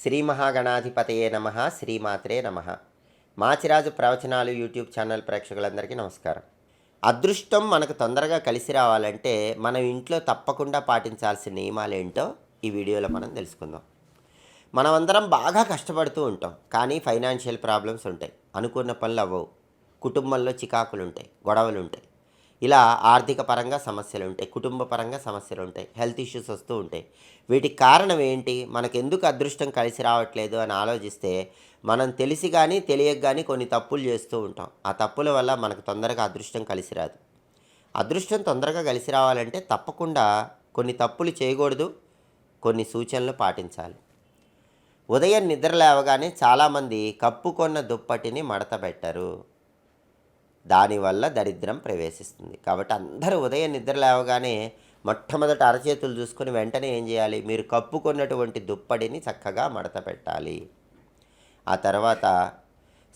శ్రీ మహాగణాధిపతయే నమ శ్రీమాత్రే నమ. మాచిరాజు ప్రవచనాలు యూట్యూబ్ ఛానల్ ప్రేక్షకులందరికీ నమస్కారం. అదృష్టం మనకు తొందరగా కలిసి రావాలంటే మనం ఇంట్లో తప్పకుండా పాటించాల్సిన నియమాలు ఏంటో ఈ వీడియోలో మనం తెలుసుకుందాం. మనమందరం బాగా కష్టపడుతూ ఉంటాం కానీ ఫైనాన్షియల్ ప్రాబ్లమ్స్ ఉంటాయి. అనుకున్న పనులు అవ్వవు. కుటుంబంలో చికాకులు ఉంటాయి గొడవలు ఉంటాయి ఇలా ఆర్థిక పరంగా సమస్యలు ఉంటాయి కుటుంబ పరంగా సమస్యలు ఉంటాయి హెల్త్ ఇష్యూస్ వస్తూ ఉంటాయి. వీటికి కారణం ఏంటి? మనకు ఎందుకు అదృష్టం కలిసి రావట్లేదు అని ఆలోచిస్తే మనం తెలిసి కానీ తెలియక కానీ కొన్ని తప్పులు చేస్తూ ఉంటాం. ఆ తప్పుల వల్ల మనకు తొందరగా అదృష్టం కలిసి రాదు. అదృష్టం తొందరగా కలిసి రావాలంటే తప్పకుండా కొన్ని తప్పులు చేయకూడదు కొన్ని సూచనలు పాటించాలి. ఉదయం నిద్ర లేవగానే చాలామంది కప్పుకొన్న దుప్పటిని మడత పెట్టరు. దానివల్ల దరిద్రం ప్రవేశిస్తుంది. కాబట్టి అందరూ ఉదయం నిద్ర లేవగానే మొట్టమొదట అరచేతులు చూసుకొని వెంటనే ఏం చేయాలి? మీరు కప్పుకున్నటువంటి దుప్పటిని చక్కగా మడత పెట్టాలి. ఆ తర్వాత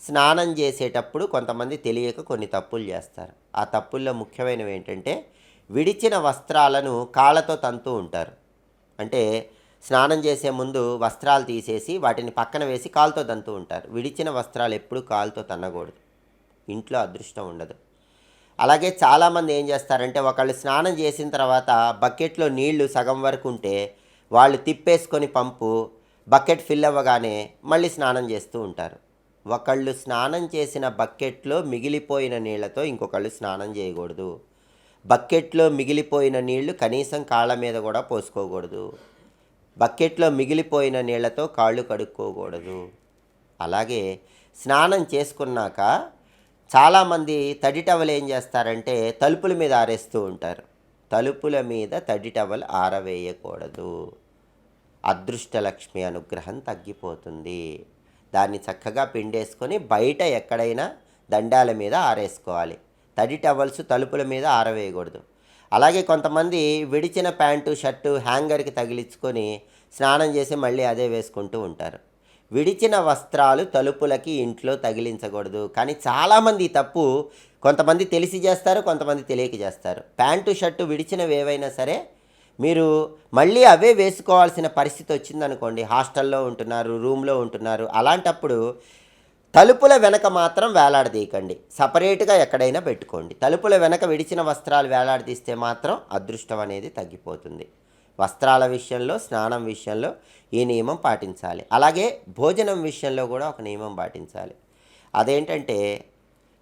స్నానం చేసేటప్పుడు కొంతమంది తెలియక కొన్ని తప్పులు చేస్తారు. ఆ తప్పుల్లో ముఖ్యమైనవి ఏంటంటే విడిచిన వస్త్రాలను కాళ్ళతో తంతూ ఉంటారు. అంటే స్నానం చేసే ముందు వస్త్రాలు తీసేసి వాటిని పక్కన వేసి కాలుతో తంతూ ఉంటారు. విడిచిన వస్త్రాలు ఎప్పుడూ కాలుతో తన్నకూడదు. ఇంట్లో అదృష్టం ఉండదు. అలాగే చాలామంది ఏం చేస్తారంటే ఒకళ్ళు స్నానం చేసిన తర్వాత బకెట్లో నీళ్ళు సగం వరకు ఉంటే వాళ్ళు తిప్పేసుకొని పంపు బకెట్ ఫిల్ అవ్వగానే మళ్ళీ స్నానం చేస్తూ ఉంటారు. ఒకళ్ళు స్నానం చేసిన బకెట్లో మిగిలిపోయిన నీళ్ళతో ఇంకొకళ్ళు స్నానం చేయకూడదు. బకెట్లో మిగిలిపోయిన నీళ్ళు కనీసం కాళ్ళ మీద కూడా పోసుకోకూడదు. బకెట్లో మిగిలిపోయిన నీళ్ళతో కాళ్ళు కడుక్కోకూడదు. అలాగే స్నానం చేసుకున్నాక చాలామంది తడి టవల్ ఏం చేస్తారంటే తలుపుల మీద ఆరేస్తూ ఉంటారు. తలుపుల మీద తడి టవల్ ఆరవేయకూడదు. అదృష్టలక్ష్మి అనుగ్రహం తగ్గిపోతుంది. దాన్ని చక్కగా పిండేసుకొని బయట ఎక్కడైనా దండాల మీద ఆరేసుకోవాలి. తడి టవల్స్ తలుపుల మీద ఆరవేయకూడదు. అలాగే కొంతమంది విడిచిన ప్యాంటు షర్టు హ్యాంగర్కి తగిలించుకొని స్నానం చేసి మళ్ళీ అదే వేసుకుంటూ ఉంటారు. విడిచిన వస్త్రాలు తలుపులకి ఇంట్లో తగిలించకూడదు. కానీ చాలామంది తప్పు కొంతమంది తెలిసి చేస్తారు కొంతమంది తెలియక చేస్తారు. ప్యాంటు షర్టు విడిచినవి ఏవైనా సరే మీరు మళ్ళీ అవే వేసుకోవాల్సిన పరిస్థితి వచ్చిందనుకోండి. హాస్టల్లో ఉంటున్నారు రూమ్లో ఉంటున్నారు అలాంటప్పుడు తలుపుల వెనక మాత్రం వేలాడదీయకండి. సపరేట్గా ఎక్కడైనా పెట్టుకోండి. తలుపుల వెనక విడిచిన వస్త్రాలు వేలాడదీస్తే మాత్రం అదృష్టం అనేది తగ్గిపోతుంది. వస్త్రాల విషయంలో స్నానం విషయంలో ఈ నియమం పాటించాలి. అలాగే భోజనం విషయంలో కూడా ఒక నియమం పాటించాలి. అదేంటంటే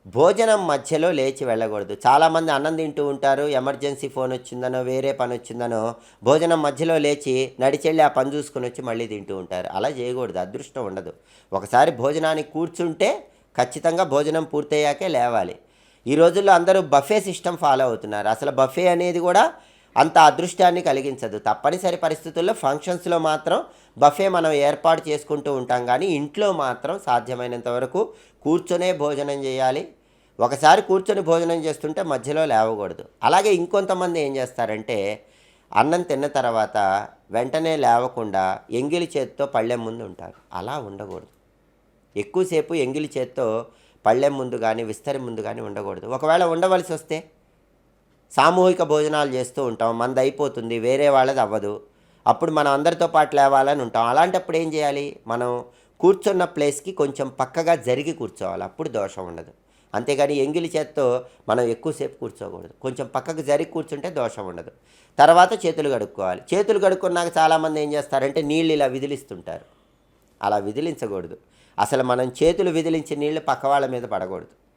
భోజనం మధ్యలో లేచి వెళ్ళకూడదు. చాలామంది అన్నం తింటూ ఉంటారు ఎమర్జెన్సీ ఫోన్ వచ్చిందనో వేరే పని వచ్చిందనో భోజనం మధ్యలో లేచి నడిచెళ్ళి ఆ పని చూసుకుని వచ్చి మళ్ళీ తింటూ ఉంటారు. అలా చేయకూడదు అదృష్టం ఉండదు. ఒకసారి భోజనానికి కూర్చుంటే ఖచ్చితంగా భోజనం పూర్తయ్యాకే లేవాలి. ఈ రోజుల్లో అందరూ బఫే సిస్టమ్ ఫాలో అవుతున్నారు. అసలు బఫే అనేది కూడా అంత అదృష్టాన్ని కలిగించదు. తప్పనిసరి పరిస్థితుల్లో ఫంక్షన్స్లో మాత్రం బఫే మనం ఏర్పాటు చేసుకుంటూ ఉంటాం. కానీ ఇంట్లో మాత్రం సాధ్యమైనంత వరకు కూర్చొనే భోజనం చేయాలి. ఒకసారి కూర్చొని భోజనం చేస్తుంటే మధ్యలో లేవకూడదు. అలాగే ఇంకొంతమంది ఏం చేస్తారంటే అన్నం తిన్న తర్వాత వెంటనే లేవకుండా ఎంగిలి చేత్తో పళ్ళెం ముందు ఉంటారు. అలా ఉండకూడదు. ఎక్కువసేపు ఎంగిలి చేత్తో పళ్ళెం ముందు కానీ విస్తరి ముందు కానీ ఉండకూడదు. ఒకవేళ ఉండవలసి వస్తే సామూహిక భోజనాలు చేస్తూ ఉంటాం మనది అయిపోతుంది వేరే వాళ్ళది అవ్వదు. అప్పుడు మనం అందరితో పాటు లేవాలని ఉంటాం. అలాంటప్పుడు ఏం చేయాలి? మనం కూర్చున్న ప్లేస్కి కొంచెం పక్కగా జరిగి కూర్చోవాలి. అప్పుడు దోషం ఉండదు. అంతేగాని ఎంగిలి చేత్తో మనం ఎక్కువసేపు కూర్చోకూడదు. కొంచెం పక్కకు జరిగి కూర్చుంటే దోషం ఉండదు. తర్వాత చేతులు కడుక్కోవాలి. చేతులు కడుక్కున్నాక చాలామంది ఏం చేస్తారంటే నీళ్ళు ఇలా విదిలిస్తుంటారు. అలా విదిలించకూడదు. అసలు మనం చేతులు విదిలించి నీళ్ళు పక్క వాళ్ళ మీద పడకూడదు.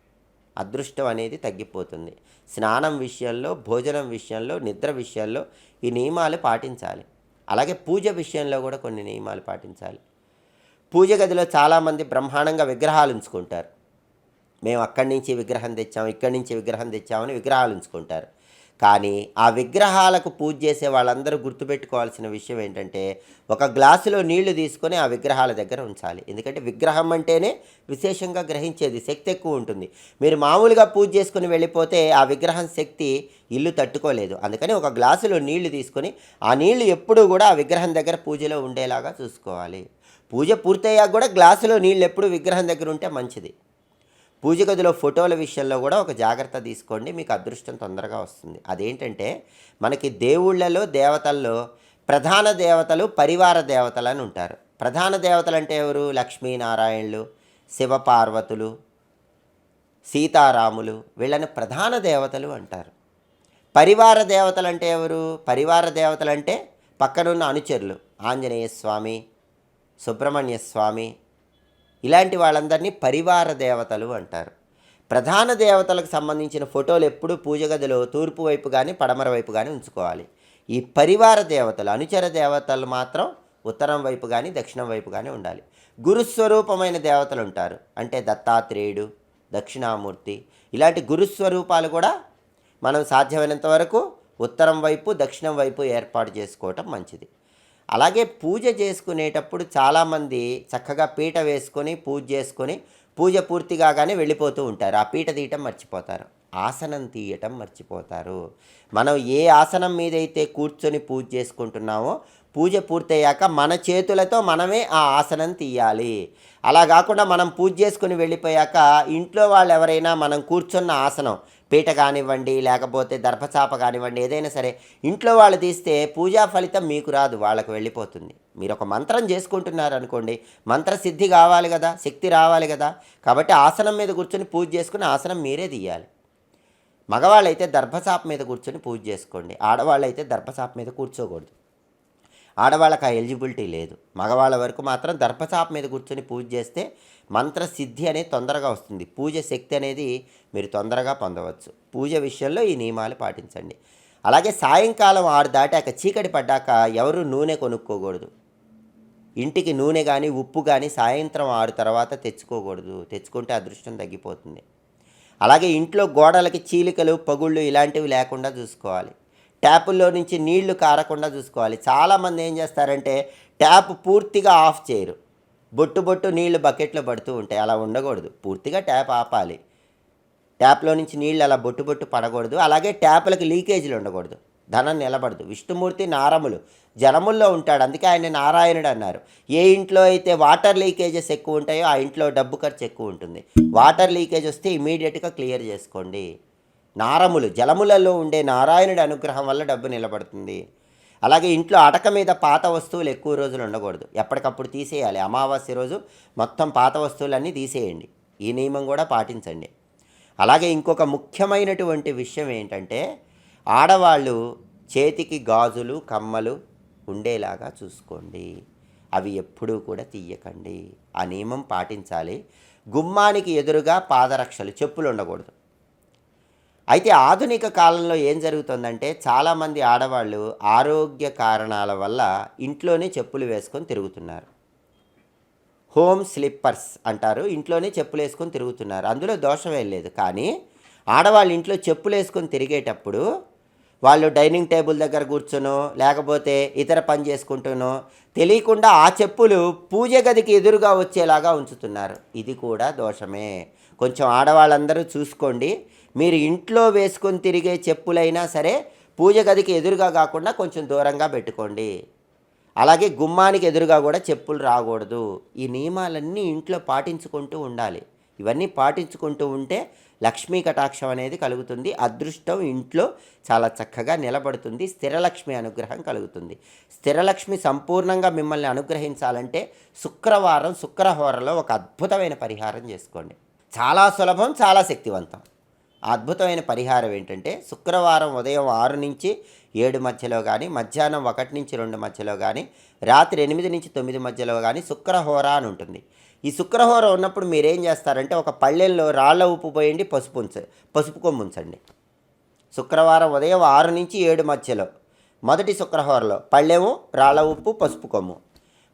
అదృష్టం అనేది తగ్గిపోతుంది. స్నానం విషయంలో భోజనం విషయంలో నిద్ర విషయంలో ఈ నియమాలు పాటించాలి. అలాగే పూజ విషయంలో కూడా కొన్ని నియమాలు పాటించాలి. పూజ గదిలో చాలామంది బ్రహ్మాండంగా విగ్రహాలు ఉంచుకుంటారు. మేము అక్కడి నుంచి విగ్రహం తెచ్చాము ఇక్కడి నుంచి విగ్రహం తెచ్చామని విగ్రహాలు ఉంచుకుంటారు. కానీ ఆ విగ్రహాలకు పూజ చేసే వాళ్ళందరూ గుర్తుపెట్టుకోవాల్సిన విషయం ఏంటంటే ఒక గ్లాసులో నీళ్ళు తీసుకొని ఆ విగ్రహాల దగ్గర ఉంచాలి. ఎందుకంటే విగ్రహం అంటేనే విశేషంగా గ్రహించేది శక్తి ఎక్కువ ఉంటుంది. మీరు మామూలుగా పూజ చేసుకుని వెళ్ళిపోతే ఆ విగ్రహం శక్తి ఇల్లు తట్టుకోలేదు. అందుకని ఒక గ్లాసులో నీళ్ళు తీసుకొని ఆ నీళ్ళు ఎప్పుడూ కూడా ఆ విగ్రహం దగ్గర పూజలో ఉండేలాగా చూసుకోవాలి. పూజ పూర్తయ్యాక కూడా గ్లాసులో నీళ్ళు ఎప్పుడు విగ్రహం దగ్గర ఉంటే మంచిది. పూజ గదిలో ఫోటోల విషయంలో కూడా ఒక జాగ్రత్త తీసుకోండి మీకు అదృష్టం తొందరగా వస్తుంది. అదేంటంటే మనకి దేవుళ్ళలో దేవతల్లో ప్రధాన దేవతలు పరివార దేవతలు అని ఉంటారు. ప్రధాన దేవతలు అంటే ఎవరు? లక్ష్మీనారాయణులు శివపార్వతులు సీతారాములు వీళ్ళని ప్రధాన దేవతలు అంటారు. పరివార దేవతలు అంటే ఎవరు? పరివార దేవతలు అంటే పక్కనున్న అనుచరులు. ఆంజనేయ స్వామి సుబ్రహ్మణ్య స్వామి ఇలాంటి వాళ్ళందరినీ పరివార దేవతలు అంటారు. ప్రధాన దేవతలకు సంబంధించిన ఫోటోలు ఎప్పుడూ పూజ గదిలో తూర్పు వైపు కానీ పడమర వైపు కానీ ఉంచుకోవాలి. ఈ పరివార దేవతలు అనుచర దేవతలు మాత్రం ఉత్తరం వైపు కానీ దక్షిణం వైపు కానీ ఉండాలి. గురుస్వరూపమైన దేవతలు ఉంటారు. అంటే దత్తాత్రేయుడు దక్షిణామూర్తి ఇలాంటి గురుస్వరూపాలు కూడా మనం సాధ్యమైనంత వరకు ఉత్తరం వైపు దక్షిణం వైపు ఏర్పాటు చేసుకోవటం మంచిది. అలాగే పూజ చేసుకునేటప్పుడు చాలామంది చక్కగా పీట వేసుకొని పూజ చేసుకొని పూజ పూర్తి కాగానే వెళ్ళిపోతూ ఉంటారు. ఆ పీట తీయటం మర్చిపోతారు. ఆసనం తీయటం మర్చిపోతారు. మనం ఏ ఆసనం మీదైతే కూర్చొని పూజ చేసుకుంటున్నామో పూజ పూర్తయ్యాక మన చేతులతో మనమే ఆ ఆసనం తీయాలి. అలా కాకుండా మనం పూజ చేసుకుని వెళ్ళిపోయాక ఇంట్లో వాళ్ళు ఎవరైనా మనం కూర్చున్న ఆసనం పీట కానివ్వండి లేకపోతే దర్భచాప కానివ్వండి ఏదైనా సరే ఇంట్లో వాళ్ళు తీస్తే పూజా ఫలితం మీకు రాదు వాళ్ళకు వెళ్ళిపోతుంది. మీరు ఒక మంత్రం చేసుకుంటున్నారు అనుకోండి మంత్రసిద్ధి కావాలి కదా శక్తి రావాలి కదా కాబట్టి ఆసనం మీద కూర్చొని పూజ చేసుకుని ఆసనం మీరే తీయాలి. మగవాళ్ళైతే దర్భచాప మీద కూర్చొని పూజ చేసుకోండి ఆడవాళ్ళైతే దర్భచాప మీద కూర్చోకూడదు. ఆడవాళ్ళకి ఆ ఎలిజిబిలిటీ లేదు. మగవాళ్ళ వరకు మాత్రం దర్భచాప మీద కూర్చొని పూజ చేస్తే మంత్రసిద్ధి అనేది తొందరగా వస్తుంది. పూజ శక్తి అనేది మీరు తొందరగా పొందవచ్చు. పూజ విషయంలో ఈ నియమాలు పాటించండి. అలాగే సాయంకాలం ఆరు దాటాక చీకటి పడ్డాక ఎవరు నూనె కొనుక్కోకూడదు. ఇంటికి నూనె కానీ ఉప్పు కానీ సాయంత్రం ఆరు తర్వాత తెచ్చుకోకూడదు. తెచ్చుకుంటే అదృష్టం తగ్గిపోతుంది. అలాగే ఇంట్లో గోడలకి చీలికలు పగుళ్ళు ఇలాంటివి లేకుండా చూసుకోవాలి. ట్యాపుల్లో నుంచి నీళ్ళు కారకుండా చూసుకోవాలి. చాలామంది ఏం చేస్తారంటే ట్యాప్ పూర్తిగా ఆఫ్ చేయరు. బొట్టు బొట్టు నీళ్ళు బకెట్లో పడుతూ ఉంటాయి. అలా ఉండకూడదు. పూర్తిగా ట్యాప్ ఆపాలి. ట్యాప్లో నుంచి నీళ్ళు అలా బొట్టు బొట్టు పడకూడదు. అలాగే ట్యాప్లకు లీకేజీలు ఉండకూడదు. ధనం నిలబడదు. విష్ణుమూర్తి నారములు. జనముల్లో ఉంటాడు. అందుకే ఆయన నారాయణుడు అన్నారు. ఏ ఇంట్లో అయితే వాటర్ లీకేజెస్ ఎక్కువ ఉంటాయో ఆ ఇంట్లో డబ్బు ఖర్చు ఎక్కువ ఉంటుంది. వాటర్ లీకేజ్ వస్తే ఇమీడియట్గా క్లియర్ చేసుకోండి. నారములు జలములలో ఉండే నారాయణుడి అనుగ్రహం వల్ల డబ్బు నిలబడుతుంది. అలాగే ఇంట్లో అటక మీద పాత వస్తువులు ఎక్కువ రోజులు ఉండకూడదు. ఎప్పటికప్పుడు తీసేయాలి. అమావాస్య రోజు మొత్తం పాత వస్తువులన్నీ తీసేయండి. ఈ నియమం కూడా పాటించండి. అలాగే ఇంకొక ముఖ్యమైనటువంటి విషయం ఏంటంటే ఆడవాళ్ళు చేతికి గాజులు కమ్మలు ఉండేలాగా చూసుకోండి. అవి ఎప్పుడూ కూడా తీయకండి. ఆ నియమం పాటించాలి. గుమ్మానికి ఎదురుగా పాదరక్షలు చెప్పులు ఉండకూడదు. అయితే ఆధునిక కాలంలో ఏం జరుగుతుందంటే చాలామంది ఆడవాళ్ళు ఆరోగ్య కారణాల వల్ల ఇంట్లోనే చెప్పులు వేసుకొని తిరుగుతున్నారు. హోమ్ స్లిప్పర్స్ అంటారు. ఇంట్లోనే చెప్పులు వేసుకొని తిరుగుతున్నారు. అందులో దోషమే లేదు. కానీ ఆడవాళ్ళు ఇంట్లో చెప్పులు వేసుకొని తిరిగేటప్పుడు వాళ్ళు డైనింగ్ టేబుల్ దగ్గర కూర్చునో లేకపోతే ఇతర పని చేసుకుంటూనో తెలియకుండా ఆ చెప్పులు పూజ గదికి ఎదురుగా వచ్చేలాగా ఉంచుతున్నారు. ఇది కూడా దోషమే. కొంచెం ఆడవాళ్ళందరూ చూసుకోండి. మీరు ఇంట్లో వేసుకొని తిరిగే చెప్పులైనా సరే పూజ గదికి ఎదురుగా కాకుండా కొంచెం దూరంగా పెట్టుకోండి. అలాగే గుమ్మానికి ఎదురుగా కూడా చెప్పులు రాకూడదు. ఈ నియమాలన్నీ ఇంట్లో పాటించుకుంటూ ఉండాలి. ఇవన్నీ పాటించుకుంటూ ఉంటే లక్ష్మీ కటాక్షం అనేది కలుగుతుంది. అదృష్టం ఇంట్లో చాలా చక్కగా నిలబడుతుంది. స్థిరలక్ష్మి అనుగ్రహం కలుగుతుంది. స్థిరలక్ష్మి సంపూర్ణంగా మిమ్మల్ని అనుగ్రహించాలంటే శుక్రవారం శుక్రహోరలో ఒక అద్భుతమైన పరిహారం చేసుకోండి. చాలా సులభం చాలా శక్తివంతం. అద్భుతమైన పరిహారం ఏంటంటే శుక్రవారం ఉదయం ఆరు నుంచి ఏడు మధ్యలో కానీ మధ్యాహ్నం ఒకటి నుంచి రెండు మధ్యలో కానీ రాత్రి ఎనిమిది నుంచి తొమ్మిది మధ్యలో కానీ శుక్రహోర అని ఉంటుంది. ఈ శుక్రహోర ఉన్నప్పుడు మీరేం చేస్తారంటే ఒక పళ్ళెల్లో రాళ్ళ ఉప్పు పోయండి పసుపు ఉంచ పసుపు కొమ్ము ఉంచండి. శుక్రవారం ఉదయం ఆరు నుంచి ఏడు మధ్యలో మొదటి శుక్రహోరలో పళ్ళెము రాళ్ళ ఉప్పు పసుపు కొమ్ము.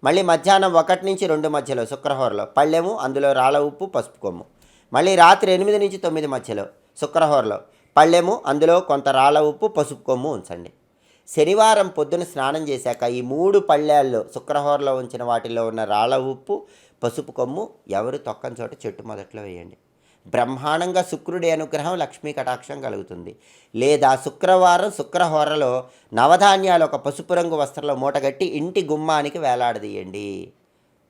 మళ్ళీ మధ్యాహ్నం ఒకటి నుంచి రెండు మధ్యలో శుక్రహోరలో పళ్ళెము అందులో రాళ్ళ ఉప్పు పసుపు కొమ్ము. మళ్ళీ రాత్రి ఎనిమిది నుంచి తొమ్మిది మధ్యలో శుక్రహోరలో. పళ్ళెము అందులో కొంత రాళ్ళ ఉప్పు పసుపు కొమ్ము ఉంచండి. శనివారం పొద్దున స్నానం చేశాక ఈ మూడు పళ్ళేల్లో శుక్రహోరలో ఉంచిన వాటిలో ఉన్న రాళ్ళ ఉప్పు పసుపు కొమ్ము ఎవరు తొక్కని చోట చెట్టు మొదట్లో వేయండి. బ్రహ్మాండంగా శుక్రుడి అనుగ్రహం లక్ష్మీ కటాక్షం కలుగుతుంది. లేదా శుక్రవారం శుక్రహోరలో నవధాన్యాలు ఒక పసుపు రంగు వస్త్రంలో మూటగట్టి ఇంటి గుమ్మానికి వేలాడదీయండి.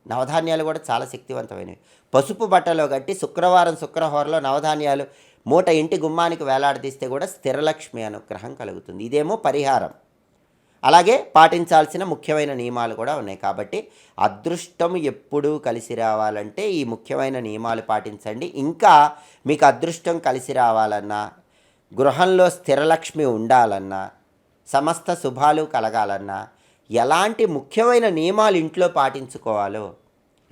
నవధాన్యాలు కూడా చాలా శక్తివంతమైనవి. పసుపు బట్టలో కట్టి శుక్రవారం శుక్రహోరలో నవధాన్యాలు మూట ఇంటి గుమ్మానికి వేలాడదీస్తే కూడా స్థిరలక్ష్మి అనుగ్రహం కలుగుతుంది. ఇదేమో పరిహారం. అలాగే పాటించాల్సిన ముఖ్యమైన నియమాలు కూడా ఉన్నాయి. కాబట్టి అదృష్టం ఎప్పుడూ కలిసి రావాలంటే ఈ ముఖ్యమైన నియమాలు పాటించండి. ఇంకా మీకు అదృష్టం కలిసి రావాలన్నా గృహంలో స్థిరలక్ష్మి ఉండాలన్నా సమస్త శుభాలు కలగాలన్నా ఎలాంటి ముఖ్యమైన నియమాలు ఇంట్లో పాటించుకోవాలో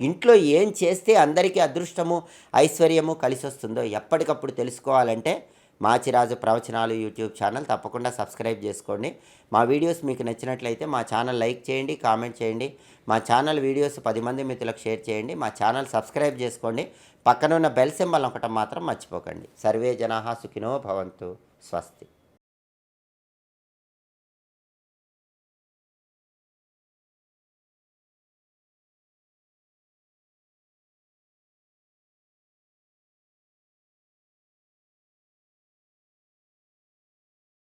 ఇంట్లో ఏం చేస్తే అందరికీ అదృష్టము ఐశ్వర్యము కలిసి వస్తుందో ఎప్పటికప్పుడు తెలుసుకోవాలంటే మాచిరాజు ప్రవచనాలు యూట్యూబ్ ఛానల్ తప్పకుండా సబ్స్క్రైబ్ చేసుకోండి. మా వీడియోస్ మీకు నచ్చినట్లయితే మా ఛానల్ లైక్ చేయండి కామెంట్ చేయండి. మా ఛానల్ వీడియోస్ పది మంది మిత్రులకు షేర్ చేయండి. మా ఛానల్ సబ్స్క్రైబ్ చేసుకోండి. పక్కనున్న బెల్ సింబల్ ఒకటం మాత్రం మర్చిపోకండి. సర్వే జనాహా సుఖినో భవంతు. స్వస్తి.